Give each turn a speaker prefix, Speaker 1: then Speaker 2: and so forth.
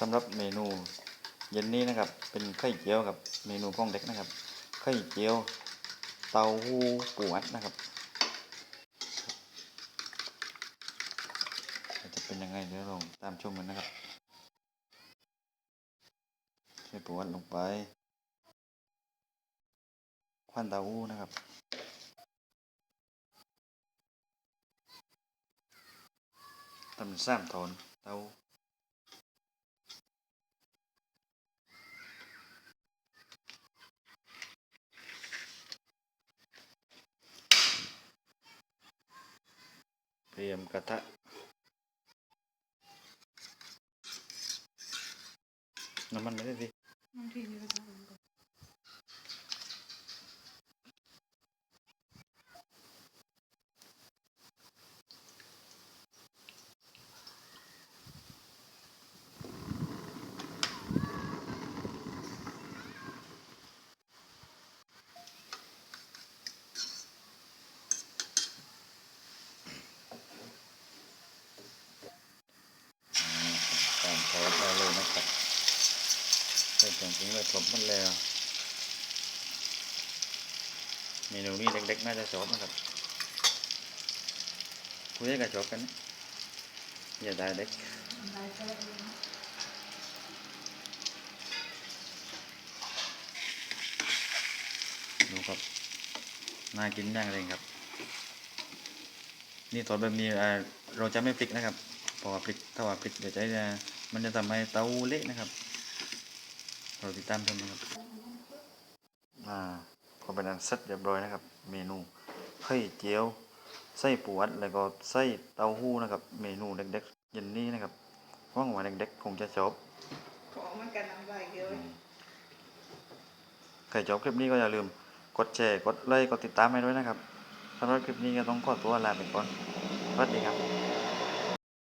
Speaker 1: สำหรับเมนูเย็นนี้นะครับ เป็นไข่เจียวกับ เมนูของเด็กนะครับ ไข่เจียว เต้าหู้ปูอัดนะครับ จะเป็นยังไงเดี๋ยวลองตามชมกันนะครับใส่ปูอัดลงไปควันเต้าหู้นะครับทำเป็นสามโทนเต้า เตรียมกระทะ น้ำมันไม่ได้สิ
Speaker 2: บางทีมีกระทะเหมือนกัน
Speaker 1: ตามซอสได้เลยนะครับใส่เครื่องปรุงไว้ครบหมดแล้วเมนูนี้เด็กๆน่าจะชอบนะครับคุยกับชอบกันอย่าได้เด็ก
Speaker 2: ได้แค่นี้นะ
Speaker 1: ดูครับน่ากินมากเลยครับ นี่ตอนแบบนี้เราจะไม่พลิกนะครับเพราะว่าพลิกถ้าว่าพลิกเดี๋ยวจะมันจะทำให้เต้าเละนะครับ เราติดตามชมนะครับอ่าพอเป็นอันเสร็จเรียบร้อยนะครับ เมนูไข่เจียวไส้ปูอัดแล้วก็ไส้เต้าหู้นะครับ เมนูเด็กๆเย็นนี้นะครับหว่างว่าเด็กๆคงจะชอบ
Speaker 2: ของมันกันน้ำลายเยอะ
Speaker 1: ใครชอบคลิปนี้ก็อย่าลืมกดแชร์ กดไลค์ กดติดตามให้ด้วยนะครับสำหรับคลิปนี้ก็ต้องขอตัวลาไปก่อน สวัสดีครับ